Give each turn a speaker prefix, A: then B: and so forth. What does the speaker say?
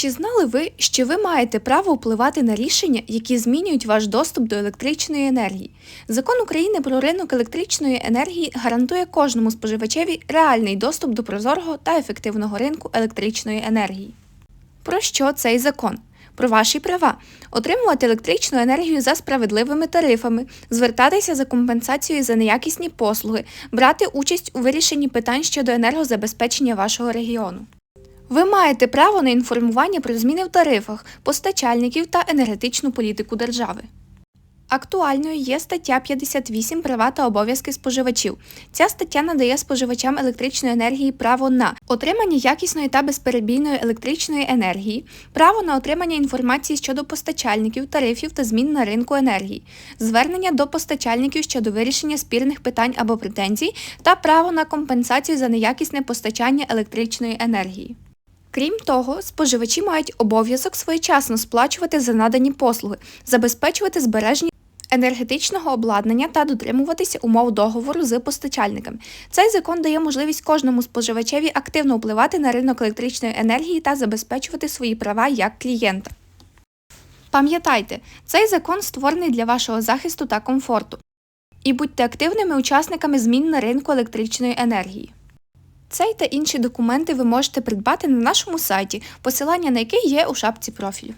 A: Чи знали ви, що ви маєте право впливати на рішення, які змінюють ваш доступ до електричної енергії? Закон України про ринок електричної енергії гарантує кожному споживачеві реальний доступ до прозорого та ефективного ринку електричної енергії. Про що цей закон? Про ваші права отримувати електричну енергію за справедливими тарифами, звертатися за компенсацією за неякісні послуги, брати участь у вирішенні питань щодо енергозабезпечення вашого регіону. Ви маєте право на інформування про зміни в тарифах, постачальників та енергетичну політику держави. Актуальною є стаття 58 Права та обов'язки споживачів. Ця стаття надає споживачам електричної енергії право на отримання якісної та безперебійної електричної енергії, право на отримання інформації щодо постачальників, тарифів та змін на ринку енергії, звернення до постачальників щодо вирішення спірних питань або претензій та право на компенсацію за неякісне постачання електричної енергії. Крім того, споживачі мають обов'язок своєчасно сплачувати за надані послуги, забезпечувати збереження енергетичного обладнання та дотримуватися умов договору з постачальниками. Цей закон дає можливість кожному споживачеві активно впливати на ринок електричної енергії та забезпечувати свої права як клієнта. Пам'ятайте, цей закон створений для вашого захисту та комфорту. І будьте активними учасниками змін на ринку електричної енергії. Цей та інші документи ви можете придбати на нашому сайті, посилання на який є у шапці профілю.